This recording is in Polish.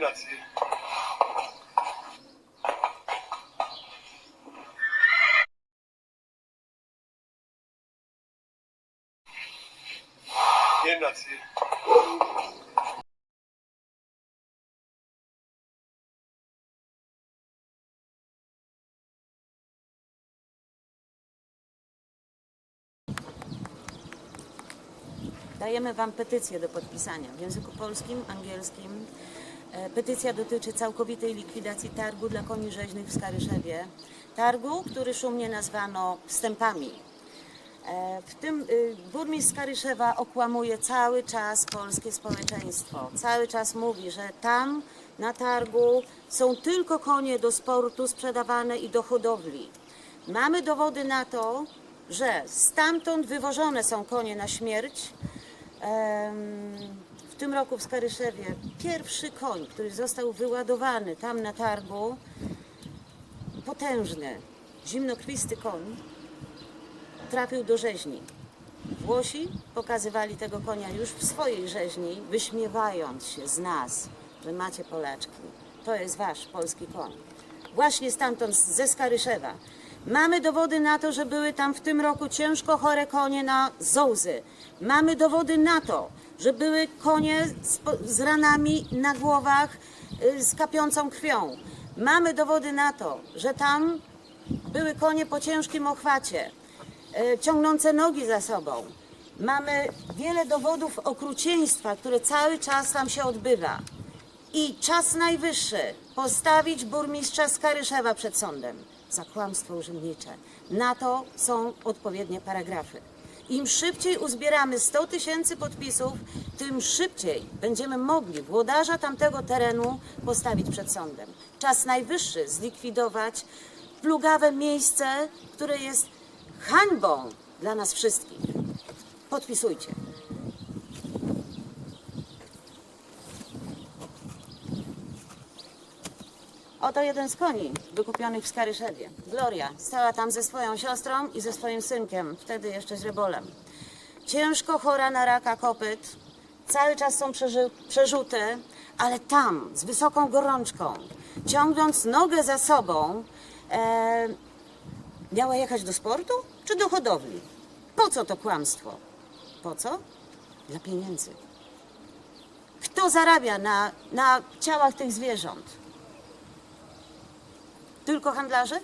Miałem. Dajemy Wam petycję do podpisania w języku polskim, angielskim. E, Petycja dotyczy całkowitej likwidacji targu dla koni rzeźnych w Skaryszewie. Targu, który szumnie nazwano wstępami. E, W tym y, burmistrz Skaryszewa okłamuje cały czas polskie społeczeństwo. Cały czas mówi, że tam na targu są tylko konie do sportu sprzedawane i do hodowli. Mamy dowody na to, że stamtąd wywożone są konie na śmierć. Em, W tym roku w Skaryszewie pierwszy koń, który został wyładowany tam na targu, potężny, zimnokrwisty koń, trafił do rzeźni. Włosi pokazywali tego konia już w swojej rzeźni, wyśmiewając się z nas, że macie Polaczki. To jest wasz polski koń. Właśnie stamtąd, ze Skaryszewa. Mamy dowody na to, że były tam w tym roku ciężko chore konie na zołzy. Mamy dowody na to, że były konie z, z ranami na głowach, y, z kapiącą krwią. Mamy dowody na to, że tam były konie po ciężkim ochwacie, e, ciągnące nogi za sobą. Mamy wiele dowodów okrucieństwa, które cały czas tam się odbywa. I czas najwyższy postawić burmistrza Skaryszewa przed sądem za kłamstwo urzędnicze. Na to są odpowiednie paragrafy. Im szybciej uzbieramy 100 tysięcy podpisów, tym szybciej będziemy mogli włodarza tamtego terenu postawić przed sądem. Czas najwyższy zlikwidować plugawe miejsce, które jest hańbą dla nas wszystkich. Podpisujcie. Oto jeden z koni wykupionych w Skaryszewie. Gloria stała tam ze swoją siostrą i ze swoim synkiem, wtedy jeszcze źrebolem. Ciężko chora na raka kopyt, cały czas są przeży- przerzute, ale tam, z wysoką gorączką, ciągnąc nogę za sobą, e, miała jechać do sportu czy do hodowli? Po co to kłamstwo? Po co? Dla pieniędzy. Kto zarabia na, na ciałach tych zwierząt? Tylko handlarze?